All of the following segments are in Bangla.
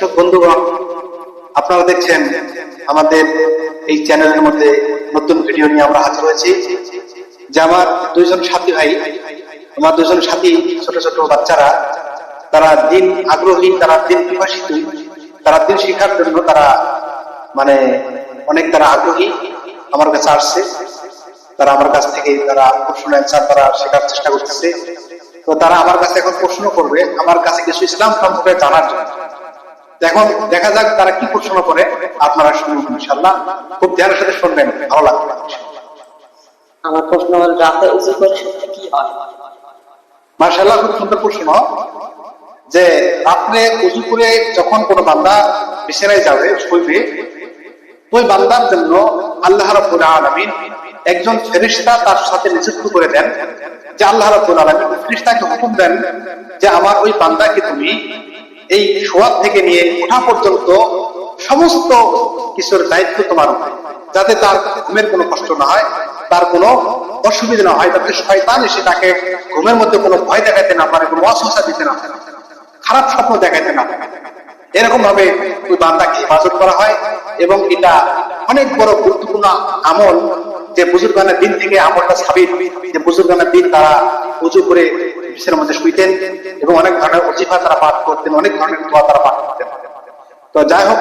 দর্শক, বন্ধুগণ, আপনারা দেখছেন আমাদের এই চ্যানেলের মধ্যে নতুন ভিডিও নিয়ে আমরা হাজির হয়েছি, যে আমার দুইজন সাথী ভাই, আমার দুজন সাথী ছোট ছোট বাচ্চারা, তারা দিন আগ্রহী, তারা দিন বিভাসিত তারা দিন শিখার জন্য তারা মানে অনেক তারা আগ্রহী আমার কাছে আসছে। তারা আমার কাছ থেকে তারা প্রশ্ন অ্যান্সার তারা শেখার চেষ্টা করতেছে। তো তারা আমার কাছে এখন প্রশ্ন করবে, আমার কাছে কিছু ইসলাম সম্পর্কে জানার জন্য। এখন দেখা যাক তারা কি প্রশ্ন করে। আপনারা শুনুন ইনশাল্লাহ খুব ধ্যানের সাথে শুনবেন। ভালো লাগবে। আমার প্রশ্ন হল রাতে উজু করে শুনতে কি হয়? মার্শাল্লাহ খুব সুন্দর প্রশ্ন। যে রাত্রে উজু করে যখন কোনো বান্দা বিছানায় যাবে শুইবে ওই বান্দার জন্য আল্লাহ রাব্বুল আলামিন একজন ফেরেশতা তার সাথে নিযুক্ত করে দেন। যে আল্লাহ রাব্বুল আলামিন ফেরেশতাকে হুকুম দেন যে আমার ওই বান্দাকে তুমি এই শোয়ার থেকে নিয়ে ওঠা পর্যন্ত সমস্ত কিছুর দায়িত্ব তোমার যাতে তার ঘুমের কোনো কষ্ট না হয়, তার কোনো অসুবিধা না হয়, যাতে শয়তান এসে তাকে ঘুমের মধ্যে কোনো ভয় দেখাতে না পারে, কোনো অসহসা দিতে না পারে, খারাপ স্বপ্ন দেখাতে না পারে। এরকম ভাবে ওই বান্দাকে হেফাজত করা হয় এবং এটা অনেক বড় গুরুত্বপূর্ণ আমল যে বুজুর্গানের দিন থেকে আমলটা সাবিত। যে বুজুর্গানের দিন তারা উজু করে বিছানার মধ্যে শুইতেন এবং অনেক ধরনের অজিফা তারা পাঠ করতেন, অনেক ধরনের দোয়া তারা পাঠ করতেন। তো যাই হোক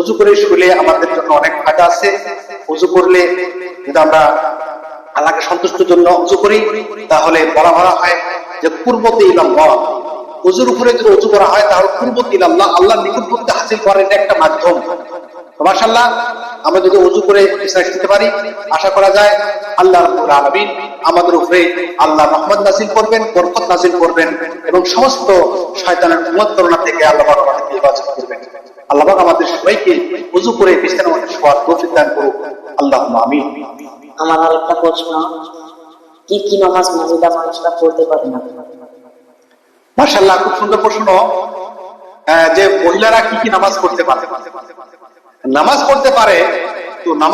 উজু করে শুলে আমাদের জন্য অনেক ফায়দা আছে। উজু করলে যদি আমরা আল্লাহকে সন্তুষ্টের জন্য উজু করি, তাহলে বলা বলা হয় যে পূর্বতে ইলাম উজুর উপরে যদি উজু করা হয়, তাহলে পূর্বতে ইলাল্লাহ আল্লাহ নিকটবর্তী হাসিল করার একটা মাধ্যম। তো মাশাআল্লাহ আমরা যদি উজু করে শুতে পারি আশা করা যায় আল্লাহ রাব্বুল আলামিন আমাদের উপরে আল্লাহ রহমত নাজিল করবেন বরকত নাজিল করবেন এবং সমস্ত শয়তানের কুমন্ত্রণা থেকে আল্লাহ আমাদেরকে হেফাজত করবেন। আল্লাহ পাক আমাদের সবাইকে উজু করে বিছানার মধ্যে শোয়ার তৌফিক দান করুক। আল্লাহুম্মা আমিন। আমার আর একটা প্রশ্ন কি কি নামাজ মহিলা মানুষরা পড়তে পারে না? মাশাআল্লাহ খুব সুন্দর প্রশ্ন। যে মহিলারা কি কি নামাজ পড়তে পারে? নামাজ পড়তে পারে তো নামাজ